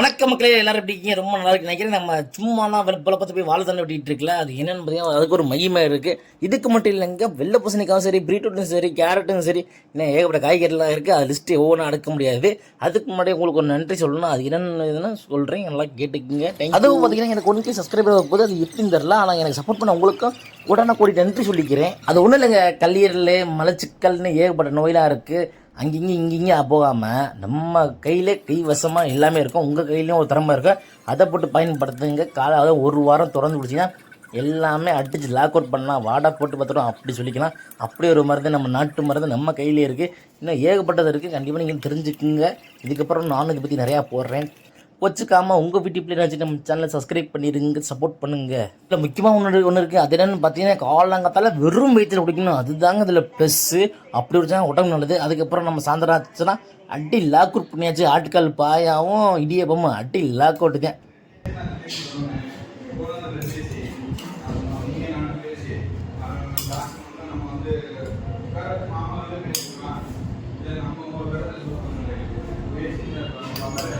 வணக்கம் மக்களே எல்லாரும் எப்படி இருக்கீங்க? ரொம்ப நல்லா இருக்கு நினைக்கிறேன். நம்ம சும்மா தான் பார்த்து பற்றி போய் வாழை தண்ணி விட்டிட்டு இருக்கல. அது என்னென்னு பார்த்தீங்கன்னா அதுக்கு ஒரு மையமாக இருக்குது இதுக்கு மட்டும் இல்லைங்க வெள்ளை பூசணிக்காவும் சரி பீட்ரூட்டும் சரி கேரட்டும் சரி இன்னும் ஏகப்பட்ட காய்கறிலாம் இருக்குது அது லிஸ்ட்டு ஒவ்வொன்றும் அடுக்க முடியாது. அதுக்கு முன்னாடி உங்களுக்கு ஒரு நன்றி சொல்லணும். அது என்னென்னு இதுன்னு சொல்கிறேன் நல்லா கேட்டுக்குங்க. அதுவும் பார்த்தீங்கன்னா எனக்கு ஒன்றுக்கு சப்ஸ்கிரைபர் போது அது எப்படின்னு தெரில ஆனால் எனக்கு சப்போர்ட் பண்ண உங்களுக்கும் உடனே கூடி நன்றி சொல்லிக்கிறேன். அது ஒன்றும் இல்லைங்க கல்லீரல் மலச்சிக்கல்னு ஏகப்பட்ட நோயெலாம் இருக்குது அங்கிங்கே இங்கிங்கே போகாமல் நம்ம கையிலே கைவசமாக எல்லாமே இருக்கும். உங்கள் கையிலையும் ஒரு திறமை இருக்கும் அதை போட்டு பயன்படுத்துங்க. காலை ஒரு வாரம் திறந்து பிடிச்சிங்கன்னா எல்லாமே அடித்து லாக் அவுட் பண்ணலாம். வாடா போட்டு பார்த்துட்டோம். அப்படி சொல்லிக்கலாம். அப்படி ஒரு மருந்து நம்ம நாட்டு மருந்து நம்ம கையிலே இருக்குது இன்னும் ஏகப்பட்டது இருக்குது கண்டிப்பாக நீங்கள் தெரிஞ்சுக்குங்க. இதுக்கப்புறம் நானும் இதை பற்றி நிறையா போடுறேன். வச்சுக்காமல் உங்கள் வீட்டு பிள்ளை வச்சு நம்ம சேனலை சப்ஸ்கிரைப் பண்ணிடுங்க சப்போர்ட் பண்ணுங்கள் இல்லை முக்கியமாக ஒன்று ஒன்று இருக்குது அது என்னென்னு பார்த்தீங்கன்னா காலாங்கத்தால் வெறும் வயிற்றில் குடிக்கணும். அதுதாங்க இதில் ப்ளஸ்ஸு அப்படி ஒரு சேனல் உடம்பு நல்லது. அதுக்கப்புறம் நம்ம சாயந்தரம் ஆச்சுன்னா அடி லாக்கூட் பண்ணியாச்சு. ஆட்டுக்கால் பாயாவும் இடியப்பமும் அடி லாக்கோட்டுங்க நம்ம ஒரு பேசி